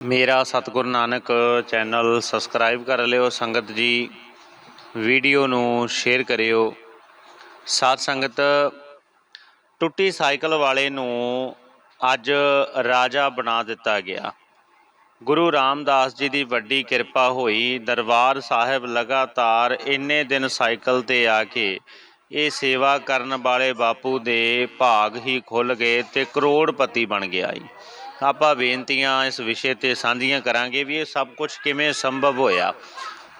ਮੇਰਾ ਸਤਿਗੁਰ Nanak channel subscribe ਕਰ ਲਿਓ, ਸੰਗਤ ਜੀ ਵੀਡੀਓ ਨੂੰ ਸ਼ੇਅਰ ਕਰਿਓ। ਸਾਧ ਸੰਗਤ, ਟੁੱਟੀ ਸਾਈਕਲ ਵਾਲੇ ਨੂੰ ਅੱਜ ਰਾਜਾ ਬਣਾ ਦਿੱਤਾ ਗਿਆ। ਗੁਰੂ ਰਾਮਦਾਸ ਜੀ ਦੀ ਵੱਡੀ ਕਿਰਪਾ ਹੋਈ, ਦਰਬਾਰ ਸਾਹਿਬ ਲਗਾਤਾਰ ਇੰਨੇ ਦਿਨ ਸਾਈਕਲ ਤੇ ਆ ਕੇ ਇਹ ਸੇਵਾ ਕਰਨ ਵਾਲੇ ਬਾਪੂ ਦੇ ਭਾਗ ਹੀ ਖੁੱਲ ਗਏ ਤੇ ਕਰੋੜਪਤੀ ਬਣ ਗਿਆ ਜੀ ਆਪਾਂ ਬੇਨਤੀਆਂ ਇਸ ਵਿਸ਼ੇ ਤੇ ਸਾਂਝੀਆਂ ਕਰਾਂਗੇ ਵੀ ਇਹ ਸਭ ਕੁਝ ਕਿਵੇਂ ਸੰਭਵ ਹੋਇਆ।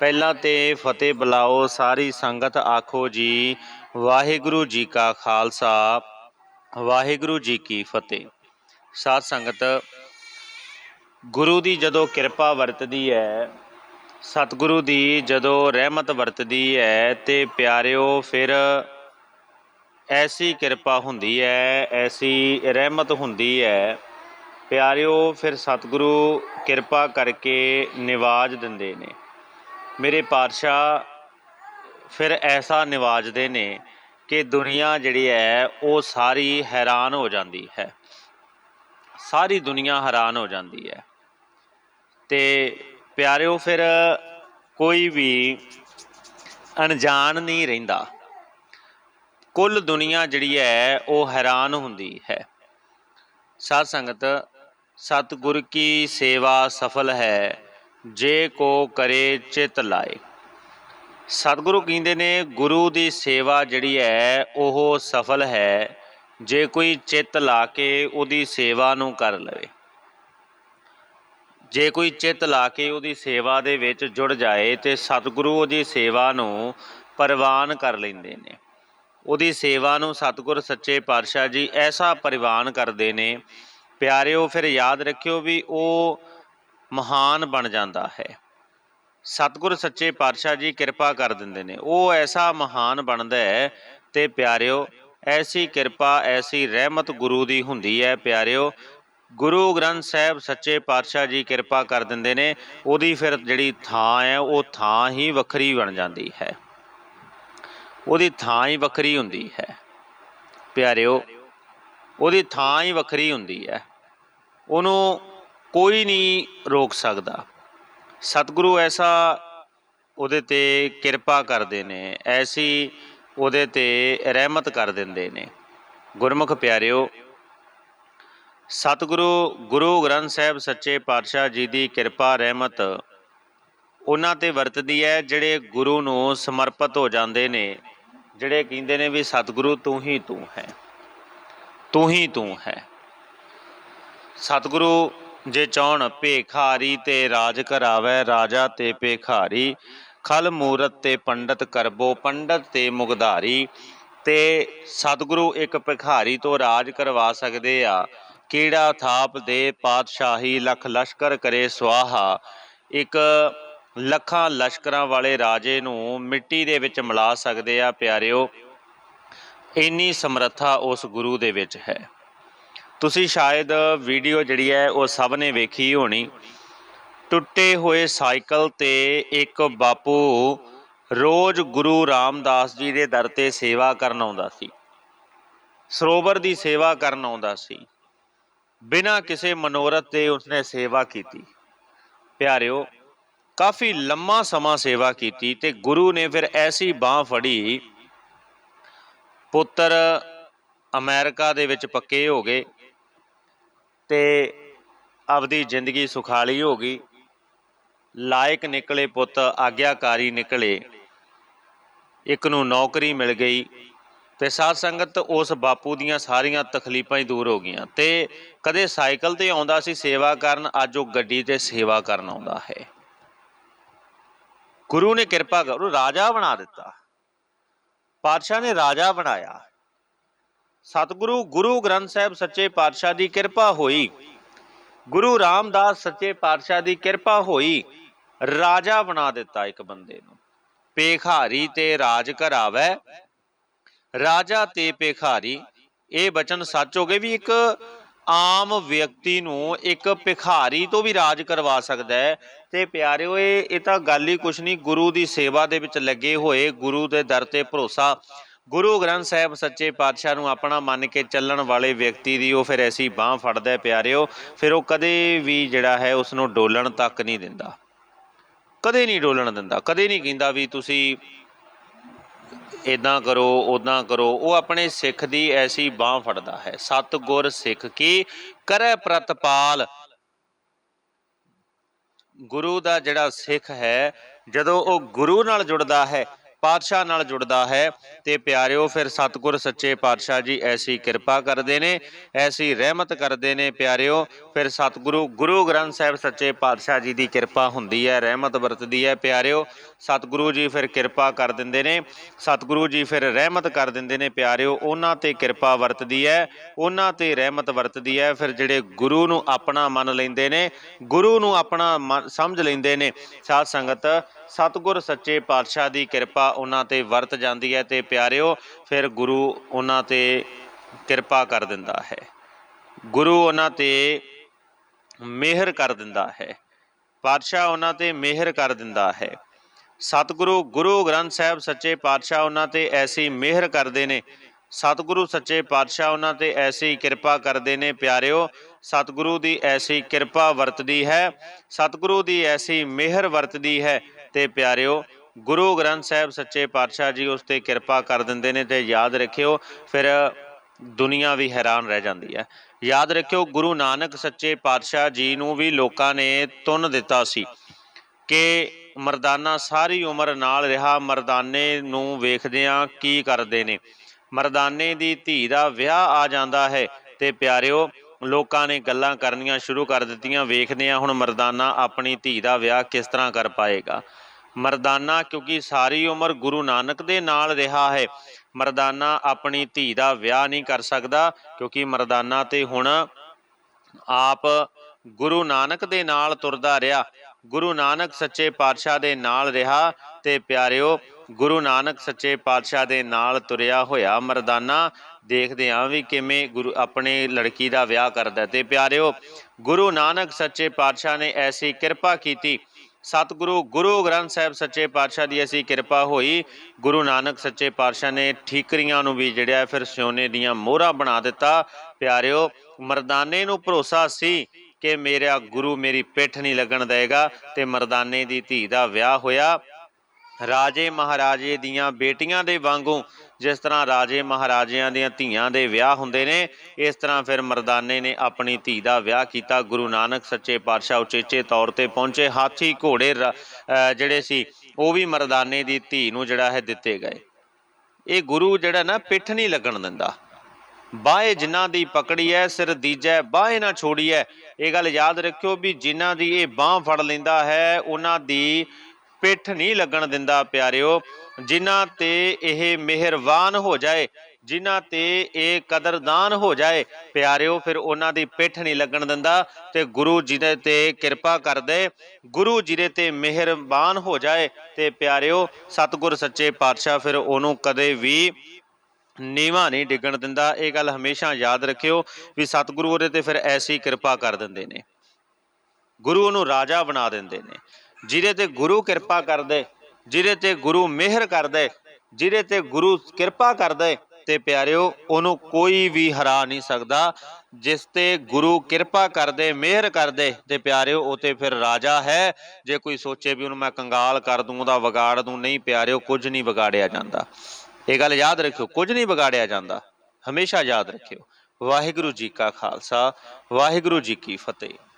ਪਹਿਲਾਂ ਤੇ ਫਤਿਹ ਬੁਲਾਓ, ਸਾਰੀ ਸੰਗਤ ਆਖੋ ਜੀ, ਵਾਹਿਗੁਰੂ ਜੀ ਕਾ ਖਾਲਸਾ, ਵਾਹਿਗੁਰੂ ਜੀ ਕੀ ਫਤਿਹ। ਸਾਧ ਸੰਗਤ, ਗੁਰੂ ਦੀ ਜਦੋਂ ਕਿਰਪਾ ਵਰਤਦੀ ਹੈ, ਸਤਿਗੁਰੂ ਦੀ ਜਦੋਂ ਰਹਿਮਤ ਵਰਤਦੀ ਹੈ ਤੇ ਪਿਆਰਿਓ, ਫਿਰ ਐਸੀ ਕਿਰਪਾ ਹੁੰਦੀ ਹੈ, ਐਸੀ ਰਹਿਮਤ ਹੁੰਦੀ ਹੈ ਪਿਆਰਿਓ, ਫਿਰ ਸਤਿਗੁਰੂ ਕਿਰਪਾ ਕਰਕੇ ਨਿਵਾਜ ਦਿੰਦੇ ਨੇ। ਮੇਰੇ ਪਾਤਸ਼ਾਹ ਫਿਰ ਐਸਾ ਨਿਵਾਜਦੇ ਨੇ ਕਿ ਦੁਨੀਆ ਜਿਹੜੀ ਹੈ, ਉਹ ਸਾਰੀ ਹੈਰਾਨ ਹੋ ਜਾਂਦੀ ਹੈ। ਸਾਰੀ ਦੁਨੀਆ ਹੈਰਾਨ ਹੋ ਜਾਂਦੀ ਹੈ। ਤੇ ਪਿਆਰਿਓ, ਫਿਰ ਕੋਈ ਵੀ ਅਣਜਾਣ ਨਹੀਂ ਰਹਿੰਦਾ। ਕੁੱਲ ਦੁਨੀਆ ਜਿਹੜੀ ਹੈ, ਉਹ ਹੈਰਾਨ ਹੁੰਦੀ ਹੈ। ਸਾਧ ਸੰਗਤ ਸਤਿਗੁਰ ਕੀ ਸੇਵਾ ਸਫਲ ਹੈ, ਜੇ ਕੋ ਕਰੇ ਚਿਤ ਲਾਏ। ਸਤਿਗੁਰੂ ਕਹਿੰਦੇ ਨੇ, ਗੁਰੂ ਦੀ ਸੇਵਾ ਜਿਹੜੀ ਹੈ, ਉਹ ਸਫਲ ਹੈ, ਜੇ ਕੋਈ ਚਿੱਤ ਲਾ ਕੇ ਉਹਦੀ ਸੇਵਾ ਨੂੰ ਕਰ ਲਵੇ। ਜੇ ਕੋਈ ਚਿੱਤ ਲਾ ਕੇ ਉਹਦੀ ਸੇਵਾ ਦੇ ਵਿੱਚ ਜੁੜ ਜਾਏ, ਤੇ ਸਤਿਗੁਰੂ ਉਹਦੀ ਸੇਵਾ ਨੂੰ ਪ੍ਰਵਾਨ ਕਰ ਲੈਂਦੇ ਨੇ। ਉਹਦੀ ਸੇਵਾ ਨੂੰ ਸਤਿਗੁਰ ਸੱਚੇ ਪਾਤਸ਼ਾਹ ਜੀ ਐਸਾ ਪ੍ਰਵਾਨ ਕਰਦੇ ਨੇ ਪਿਆਰਿਓ, ਫਿਰ ਯਾਦ ਰੱਖਿਓ ਵੀ ਉਹ ਮਹਾਨ ਬਣ ਜਾਂਦਾ ਹੈ। ਸਤਿਗੁਰ ਸੱਚੇ ਪਾਤਸ਼ਾਹ ਜੀ ਕਿਰਪਾ ਕਰ ਦਿੰਦੇ ਨੇ। ਉਹ ਐਸਾ ਮਹਾਨ ਬਣਦਾ ਹੈ ਤੇ ਪਿਆਰਿਓ, ਐਸੀ ਕਿਰਪਾ, ਐਸੀ ਰਹਿਮਤ ਗੁਰੂ ਦੀ ਹੁੰਦੀ ਹੈ। ਪਿਆਰਿਓ, ਗੁਰੂ ਗ੍ਰੰਥ ਸਾਹਿਬ ਸੱਚੇ ਪਾਤਸ਼ਾਹ ਜੀ ਕਿਰਪਾ ਕਰ ਦਿੰਦੇ ਨੇ। ਉਹਦੀ ਫਿਰ ਜਿਹੜੀ ਥਾਂ ਹੈ, ਉਹ ਥਾਂ ਹੀ ਵੱਖਰੀ ਬਣ ਜਾਂਦੀ ਹੈ। ਉਹਦੀ ਥਾਂ ਹੀ ਵੱਖਰੀ ਹੁੰਦੀ ਹੈ। ਪਿਆਰਿਓ, ਉਹਦੀ ਥਾਂ ਹੀ ਵੱਖਰੀ ਹੁੰਦੀ ਹੈ। ਉਹਨੂੰ ਕੋਈ ਨਹੀਂ ਰੋਕ ਸਕਦਾ। ਸਤਿਗੁਰੂ ਐਸਾ ਉਹਦੇ ਤੇ ਕਿਰਪਾ ਕਰਦੇ ਨੇ, ਐਸੀ ਉਹਦੇ ਤੇ ਰਹਿਮਤ ਕਰ ਦਿੰਦੇ ਨੇ। ਗੁਰਮੁਖ ਪਿਆਰਿਓ, ਸਤਿਗੁਰੂ ਗੁਰੂ ਗ੍ਰੰਥ ਸਾਹਿਬ ਸੱਚੇ ਪਾਤਸ਼ਾਹ ਜੀ ਦੀ ਕਿਰਪਾ, ਰਹਿਮਤ ਉਹਨਾਂ ਤੇ ਵਰਤਦੀ ਹੈ ਜਿਹੜੇ ਗੁਰੂ ਨੂੰ ਸਮਰਪਿਤ ਹੋ ਜਾਂਦੇ ਨੇ, ਜਿਹੜੇ ਕਹਿੰਦੇ ਨੇ ਵੀ ਸਤਿਗੁਰੂ ਤੂੰ ਹੀ ਤੂੰ ਹੈ। ਤੂੰ ਹੀ ਤੂੰ ਹੈ। ਸਤਿਗੁਰੂ ਜੇ ਚਾਹਣ ਭੇਖਾਰੀ ਤੇ ਰਾਜ ਕਰਾਵੇ, ਰਾਜਾ ਤੇ ਭੇਖਾਰੀ। ਖਲ ਮੂਰਤ ਤੇ ਪੰਡਤ ਕਰਬੋ, ਪੰਡਤ ਤੇ ਮੁਗਧਾਰੀ। ਤੇ ਸਤਿਗੁਰੂ ਇੱਕ ਭਿਖਾਰੀ ਤੋਂ ਰਾਜ ਕਰਵਾ ਸਕਦੇ ਆ। ਕੀੜਾ ਥਾਪ ਦੇ ਪਾਤਸ਼ਾਹੀ ਲੱਖ ਲਸ਼ਕਰ ਕਰੇ ਸਵਾਹਾ ਇੱਕ ਲੱਖਾਂ ਲਸ਼ਕਰਾਂ ਵਾਲੇ ਰਾਜੇ ਨੂੰ ਮਿੱਟੀ ਦੇ ਵਿੱਚ ਮਿਲਾ ਸਕਦੇ ਆ, ਪਿਆਰਿਓ। ਇੰਨੀ ਸਮਰੱਥਾ ਉਸ ਗੁਰੂ ਦੇ ਵਿੱਚ ਹੈ। ਤੁਸੀਂ ਸ਼ਾਇਦ ਵੀਡੀਓ ਜਿਹੜੀ ਹੈ ਉਹ ਸਭ ਨੇ ਵੇਖੀ ਹੋਣੀ। ਟੁੱਟੇ ਹੋਏ ਸਾਈਕਲ ਤੇ ਇੱਕ ਬਾਪੂ ਰੋਜ਼ ਗੁਰੂ ਰਾਮਦਾਸ ਜੀ ਦੇ ਦਰ ਤੇ ਸੇਵਾ ਕਰਨ ਆਉਂਦਾ ਸੀ। ਸਰੋਵਰ ਦੀ ਸੇਵਾ ਕਰਨ ਆਉਂਦਾ ਸੀ। ਬਿਨਾਂ ਕਿਸੇ ਮਨੋਰਥ ਦੇ ਉਸਨੇ ਸੇਵਾ ਕੀਤੀ। ਪਿਆਰਿਓ, ਕਾਫੀ ਲੰਮਾ ਸਮਾਂ ਸੇਵਾ ਕੀਤੀ ਤੇ ਗੁਰੂ ਨੇ ਫਿਰ ਐਸੀ ਬਾਹ ਫੜੀ, ਪੁੱਤਰ ਅਮਰੀਕਾ ਦੇ ਵਿੱਚ ਪੱਕੇ ਹੋ ਗਏ। ਤੇ ਆਪਦੀ ਜ਼ਿੰਦਗੀ ਸੁਖਾਲੀ ਹੋ ਗਈ। ਲਾਇਕ ਨਿਕਲੇ ਪੁੱਤ, ਆਗਿਆਕਾਰੀ ਨਿਕਲੇ। ਇੱਕ ਨੂੰ ਨੌਕਰੀ ਮਿਲ ਗਈ ਤੇ ਸਾਧ ਸੰਗਤ ਉਸ ਬਾਪੂ ਦੀਆਂ ਸਾਰੀਆਂ ਤਕਲੀਫਾਂ ਹੀ ਦੂਰ ਹੋ ਗਈਆਂ ਤੇ ਕਦੇ ਸਾਈਕਲ ਤੇ ਆਉਂਦਾ ਸੀ ਸੇਵਾ ਕਰਨ, ਅੱਜ ਉਹ ਗੱਡੀ ਤੇ ਸੇਵਾ ਕਰਨ ਆਉਂਦਾ ਹੈ। ਗੁਰੂ ਨੇ ਕਿਰਪਾ ਕਰ ਉਹ ਰਾਜਾ ਬਣਾ ਦਿੱਤਾ। ਪਾਤਸ਼ਾਹ ਨੇ ਰਾਜਾ ਬਣਾਇਆ। ਸਤਿਗੁਰੂ ਗੁਰੂ ਗ੍ਰੰਥ ਸਾਹਿਬ ਸੱਚੇ ਪਾਤਸ਼ਾਹ ਦੀ ਕਿਰਪਾ ਹੋਈ। ਗੁਰੂ ਰਾਮਦਾਸ ਸੱਚੇ ਪਾਤਸ਼ਾਹ ਦੀ ਕਿਰਪਾ ਹੋਈ। ਰਾਜਾ ਬਣਾ ਦਿੱਤਾ ਇੱਕ ਬੰਦੇ ਨੂੰ। ਪੇਖਾਰੀ ਤੇ ਰਾਜ ਘਰਾਵੇ ਰਾਜਾ ਤੇ ਪੇਖਾਰੀ ਇਹ ਬਚਨ ਸੱਚ ਹੋ ਗਏ ਵੀ ਇੱਕ ਆਮ ਵਿਅਕਤੀ ਨੂੰ ਇੱਕ ਭਿਖਾਰੀ ਤੋਂ ਵੀ ਰਾਜ ਕਰਵਾ ਸਕਦਾ ਹੈ। ਤੇ ਪਿਆਰਿਓ, ਇਹ ਇਹ ਤਾਂ ਗੱਲ ਹੀ ਕੁਛ ਨਹੀਂ। ਗੁਰੂ ਦੀ ਸੇਵਾ ਦੇ ਵਿੱਚ ਲੱਗੇ ਹੋਏ, ਗੁਰੂ ਦੇ ਦਰ ਤੇ ਭਰੋਸਾ ਗੁਰੂ ਗ੍ਰੰਥ ਸਾਹਿਬ ਸੱਚੇ ਪਾਤਸ਼ਾਹ ਨੂੰ ਆਪਣਾ ਮੰਨ ਕੇ ਚੱਲਣ ਵਾਲੇ ਵਿਅਕਤੀ ਦੀ ਉਹ ਫਿਰ ਐਸੀ ਬਾਹ ਫੜਦਾ ਹੈ ਪਿਆਰਿਓ, ਫਿਰ ਉਹ ਕਦੇ ਵੀ ਜਿਹੜਾ ਹੈ ਉਸ ਨੂੰ ਡੋਲਣ ਤੱਕ ਨਹੀਂ ਦਿੰਦਾ। ਕਦੇ ਨਹੀਂ ਡੋਲਣ ਦਿੰਦਾ, ਕਦੇ ਨਹੀਂ ਕਹਿੰਦਾ ਵੀ ਤੁਸੀਂ ਇਦਾਂ ਕਰੋ ਉਦਾਂ ਕਰੋ। ਉਹ ਆਪਣੇ ਸਿੱਖ ਦੀ ਐਸੀ ਬਾਹ ਫੜਦਾ ਹੈ। ਸਤਗੁਰ ਸਿੱਖ ਕੀ ਕਰੈ ਪ੍ਰਤਪਾਲ? ਗੁਰੂ ਦਾ ਜਿਹੜਾ ਸਿੱਖ ਹੈ, ਜਦੋਂ ਉਹ ਗੁਰੂ ਨਾਲ ਜੁੜਦਾ ਹੈ ਪਾਤਸ਼ਾਹ ਨਾਲ ਜੁੜਦਾ ਹੈ ਤੇ ਪਿਆਰਿਓ, ਫਿਰ ਸਤਿਗੁਰ ਸੱਚੇ ਪਾਤਸ਼ਾਹ ਜੀ ਐਸੀ ਕਿਰਪਾ ਕਰਦੇ ਨੇ, ਐਸੀ ਰਹਿਮਤ ਕਰਦੇ ਨੇ ਪਿਆਰਿਓ, ਫਿਰ ਸਤਿਗੁਰੂ, ਗੁਰੂ ਗ੍ਰੰਥ ਸਾਹਿਬ ਸੱਚੇ ਪਾਤਸ਼ਾਹ ਜੀ ਦੀ ਕਿਰਪਾ ਹੁੰਦੀ ਹੈ, ਰਹਿਮਤ ਵਰਤਦੀ ਹੈ ਪਿਆਰਿਓ, ਸਤਿਗੁਰੂ ਜੀ ਫਿਰ ਕਿਰਪਾ ਕਰ ਦਿੰਦੇ ਨੇ, ਸਤਿਗੁਰੂ ਜੀ ਫਿਰ ਰਹਿਮਤ ਕਰ ਦਿੰਦੇ ਨੇ ਪਿਆਰਿਓ, ਉਹਨਾਂ ਤੇ ਕਿਰਪਾ ਵਰਤਦੀ ਹੈ, ਉਹਨਾਂ ਤੇ ਰਹਿਮਤ ਵਰਤਦੀ ਹੈ, ਫਿਰ ਜਿਹੜੇ ਗੁਰੂ ਨੂੰ ਆਪਣਾ ਮੰਨ ਲੈਂਦੇ ਨੇ, ਗੁਰੂ ਨੂੰ ਆਪਣਾ ਮਨ- ਸਮਝ ਲੈਂਦੇ ਨੇ, ਸਾਧ ਸੰਗਤ ਸਤਿਗੁਰ ਸੱਚੇ ਪਾਤਸ਼ਾਹ ਦੀ ਕਿਰਪਾ ਉਹਨਾਂ ਤੇ ਵਰਤ ਜਾਂਦੀ ਹੈ ਤੇ ਪਿਆਰਿਓ, ਫਿਰ ਗੁਰੂ ਉਹਨਾਂ ਤੇ ਕਿਰਪਾ ਕਰ ਦਿੰਦਾ ਹੈ। ਗੁਰੂ ਉਹਨਾਂ ਤੇ ਮਿਹਰ ਕਰ ਦਿੰਦਾ ਹੈ। ਪਾਤਸ਼ਾਹ ਉਹਨਾਂ ਤੇ ਮਿਹਰ ਕਰ ਦਿੰਦਾ ਹੈ। ਸਤਿਗੁਰੂ, ਗੁਰੂ ਗ੍ਰੰਥ ਸਾਹਿਬ ਸੱਚੇ ਪਾਤਸ਼ਾਹ ਉਹਨਾਂ ਤੇ ਐਸੀ ਮਿਹਰ ਕਰਦੇ ਨੇ। ਸਤਿਗੁਰੂ ਸੱਚੇ ਪਾਤਸ਼ਾਹ ਉਹਨਾਂ ਤੇ ਐਸੀ ਕਿਰਪਾ ਕਰਦੇ ਨੇ, ਪਿਆਰਿਓ, ਸਤਿਗੁਰੂ ਦੀ ਐਸੀ ਕਿਰਪਾ ਵਰਤਦੀ ਹੈ। ਸਤਿਗੁਰੂ ਦੀ ਐਸੀ ਮਿਹਰ ਵਰਤਦੀ ਹੈ। ਤੇ ਪਿਆਰਿਓ, ਗੁਰੂ ਗ੍ਰੰਥ ਸਾਹਿਬ ਸੱਚੇ ਪਾਤਸ਼ਾਹ ਜੀ ਉਸ ਤੇ ਕਿਰਪਾ ਕਰ ਦਿੰਦੇ ਨੇ ਤੇ ਯਾਦ ਰੱਖਿਓ, ਫਿਰ ਦੁਨੀਆ ਵੀ ਹੈਰਾਨ ਰਹਿ ਜਾਂਦੀ ਹੈ। ਯਾਦ ਰੱਖਿਓ, ਗੁਰੂ ਨਾਨਕ ਸੱਚੇ ਪਾਤਸ਼ਾਹ ਜੀ ਨੂੰ ਵੀ ਲੋਕਾਂ ਨੇ ਤੁੰਨ ਦਿੱਤਾ ਸੀ ਕਿ ਮਰਦਾਨਾ ਸਾਰੀ ਉਮਰ ਨਾਲ ਰਿਹਾ, ਮਰਦਾਨੇ ਨੂੰ ਵੇਖਦਿਆਂ ਕੀ ਕਰਦੇ ਨੇ? ਮਰਦਾਨੇ ਦੀ ਧੀ ਦਾ ਵਿਆਹ ਆ ਜਾਂਦਾ ਹੈ ਤੇ ਪਿਆਰਿਓ ਲੋਕਾਂ ਨੇ ਗੱਲਾਂ ਕਰਨੀਆਂ ਸ਼ੁਰੂ ਕਰ ਦਿੱਤੀਆਂ। ਵੇਖਦੇ ਆ ਹੁਣ ਮਰਦਾਨਾ ਆਪਣੀ ਧੀ ਦਾ ਵਿਆਹ ਕਿਸ ਤਰ੍ਹਾਂ ਕਰ ਪਾਏਗਾ। ਮਰਦਾਨਾ ਕਿਉਂਕਿ ਸਾਰੀ ਉਮਰ ਗੁਰੂ ਨਾਨਕ ਦੇ ਨਾਲ ਰਿਹਾ ਹੈ, ਮਰਦਾਨਾ ਆਪਣੀ ਧੀ ਦਾ ਵਿਆਹ ਨਹੀਂ ਕਰ ਸਕਦਾ ਕਿਉਂਕਿ ਮਰਦਾਨਾ ਤੇ ਹੁਣ ਆਪ ਗੁਰੂ ਨਾਨਕ ਦੇ ਨਾਲ ਤੁਰਦਾ ਰਿਹਾ। ਗੁਰੂ ਨਾਨਕ ਸੱਚੇ ਪਾਤਸ਼ਾਹ ਦੇ ਨਾਲ ਰਿਹਾ ਤੇ ਪਿਆਰਿਓ ਗੁਰੂ ਨਾਨਕ ਸੱਚੇ ਪਾਤਸ਼ਾਹ ਦੇ ਨਾਲ ਤੁਰਿਆ ਹੋਇਆ ਮਰਦਾਨਾ ਦੇਖਦੇ ਹਾਂ ਵੀ ਕਿਵੇਂ ਗੁਰੂ ਆਪਣੇ ਲੜਕੀ ਦਾ ਵਿਆਹ ਕਰਦਾ ਤੇ ਪਿਆਰਿਓ, ਗੁਰੂ ਨਾਨਕ ਸੱਚੇ ਪਾਤਸ਼ਾਹ ਨੇ ਐਸੀ ਕਿਰਪਾ ਕੀਤੀ। ਸਤਿਗੁਰੂ ਗੁਰੂ ਗ੍ਰੰਥ ਸਾਹਿਬ ਸੱਚੇ ਪਾਤਸ਼ਾਹ ਦੀ ਐਸੀ ਕਿਰਪਾ ਹੋਈ। ਗੁਰੂ ਨਾਨਕ ਸੱਚੇ ਪਾਤਸ਼ਾਹ ਨੇ ਠੀਕਰੀਆਂ ਨੂੰ ਵੀ ਜਿਹੜਿਆ ਫਿਰ ਸੋਨੇ ਦੀਆਂ ਮੋਹਰਾਂ ਬਣਾ ਦਿੱਤਾ। ਪਿਆਰਿਓ, ਮਰਦਾਨੇ ਨੂੰ ਭਰੋਸਾ ਸੀ ਕਿ ਮੇਰਾ ਗੁਰੂ ਮੇਰੀ ਪਿੱਠ ਨਹੀਂ ਲੱਗਣ ਦੇਗਾ ਤੇ ਮਰਦਾਨੇ ਦੀ ਧੀ ਦਾ ਵਿਆਹ ਹੋਇਆ। ਰਾਜੇ ਮਹਾਰਾਜੇ ਦੀਆਂ ਬੇਟੀਆਂ ਦੇ ਵਾਂਗੂ ਜਿਸ ਤਰ੍ਹਾਂ ਰਾਜੇ ਮਹਾਰਾਜਿਆਂ ਦੀਆਂ ਧੀਆਂ ਦੇ ਵਿਆਹ ਹੁੰਦੇ ਨੇ, ਇਸ ਤਰ੍ਹਾਂ ਫਿਰ ਮਰਦਾਨੇ ਨੇ ਆਪਣੀ ਧੀ ਦਾ ਵਿਆਹ ਕੀਤਾ। ਗੁਰੂ ਨਾਨਕ ਸੱਚੇ ਪਾਤਸ਼ਾਹ ਉਚੇਚੇ ਤੌਰ ਤੇ ਪਹੁੰਚੇ। ਹਾਥੀ ਘੋੜੇ ਜਿਹੜੇ ਸੀ, ਉਹ ਵੀ ਮਰਦਾਨੇ ਦੀ ਧੀ ਨੂੰ ਜਿਹੜਾ ਹੈ ਦਿੱਤੇ ਗਏ। ਇਹ ਗੁਰੂ ਜਿਹੜਾ ਨਾ, ਪਿੱਠ ਨਹੀਂ ਲੱਗਣ ਦਿੰਦਾ। ਬਾਹੇ ਜਿਨ੍ਹਾਂ ਦੀ ਪਕੜੀ ਐ, ਸਿਰ ਦੀਜੈ, ਬਾਹੇ ਨਾ ਛੋੜੀਐ। ਇਹ ਗੱਲ ਯਾਦ ਰੱਖਿਓ ਵੀ ਜਿਨ੍ਹਾਂ ਦੀ ਇਹ ਬਾਹ ਫੜ ਲੈਂਦਾ ਹੈ, ਉਹਨਾਂ ਦੀ ਪਿੱਠ ਨਹੀਂ ਲੱਗਣ ਦਿੰਦਾ, ਪਿਆਰਿਓ। ਜਿਨ੍ਹਾਂ ਤੇ ਇਹ ਮਿਹਰਬਾਨ ਹੋ ਜਾਏ, ਜਿਨ੍ਹਾਂ ਤੇ ਇਹ ਕਦਰਦਾਨ ਹੋ ਜਾਏ, ਪਿਆਰਿਓ, ਫਿਰ ਉਹਨਾਂ ਦੀ ਪਿੱਠ ਨਹੀਂ ਲੱਗਣ ਦਿੰਦਾ ਤੇ ਗੁਰੂ ਜੀ ਦੇ ਤੇ ਕਿਰਪਾ ਕਰਦੇ, ਗੁਰੂ ਜੀ ਦੇ ਤੇ ਮਿਹਰਬਾਨ ਹੋ ਜਾਏ ਤੇ ਪਿਆਰਿਓ, ਸਤਿਗੁਰ ਸੱਚੇ ਪਾਤਸ਼ਾਹ ਫਿਰ ਉਹਨੂੰ ਕਦੇ ਵੀ ਨੀਵਾ ਨਹੀਂ ਡਿੱਗਣ ਦਿੰਦਾ। ਇਹ ਗੱਲ ਹਮੇਸ਼ਾ ਯਾਦ ਰੱਖਿਓ ਵੀ ਸਤਿਗੁਰੂ ਉਹਦੇ ਤੇ ਫਿਰ ਐਸੀ ਕਿਰਪਾ ਕਰ ਦਿੰਦੇ ਨੇ। ਗੁਰੂ ਉਹਨੂੰ ਰਾਜਾ ਬਣਾ ਦਿੰਦੇ ਨੇ। ਜਿਹਦੇ ਤੇ ਗੁਰੂ ਕਿਰਪਾ ਕਰਦੇ, ਜਿਹਦੇ ਤੇ ਗੁਰੂ ਮਿਹਰ ਕਰਦੇ, ਜਿਹਦੇ ਤੇ ਗੁਰੂ ਕਿਰਪਾ ਕਰਦੇ, ਤੇ ਪਿਆਰਿਓ, ਉਹਨੂੰ ਕੋਈ ਵੀ ਹਰਾ ਨਹੀਂ ਸਕਦਾ। ਜਿਸ ਤੇ ਗੁਰੂ ਕਿਰਪਾ ਕਰਦੇ, ਮਿਹਰ ਕਰਦੇ, ਤੇ ਪਿਆਰਿਓ, ਉਹ ਤੇ ਫਿਰ ਰਾਜਾ ਹੈ। ਜੇ ਕੋਈ ਸੋਚੇ ਵੀ ਉਹਨੂੰ ਮੈਂ ਕੰਗਾਲ ਕਰ ਦੂੰ, ਉਹਦਾ ਵਿਗਾੜ ਦੂੰ, ਨਹੀਂ ਪਿਆਰਿਓ, ਕੁਝ ਨਹੀਂ ਵਿਗਾੜਿਆ ਜਾਂਦਾ। ਇਹ ਗੱਲ ਯਾਦ ਰੱਖਿਓ, ਕੁਝ ਨਹੀਂ ਵਿਗਾੜਿਆ ਜਾਂਦਾ। ਹਮੇਸ਼ਾ ਯਾਦ ਰੱਖਿਓ। ਵਾਹਿਗੁਰੂ ਜੀ ਕਾ ਖਾਲਸਾ, ਵਾਹਿਗੁਰੂ ਜੀ ਕੀ ਫਤਿਹ।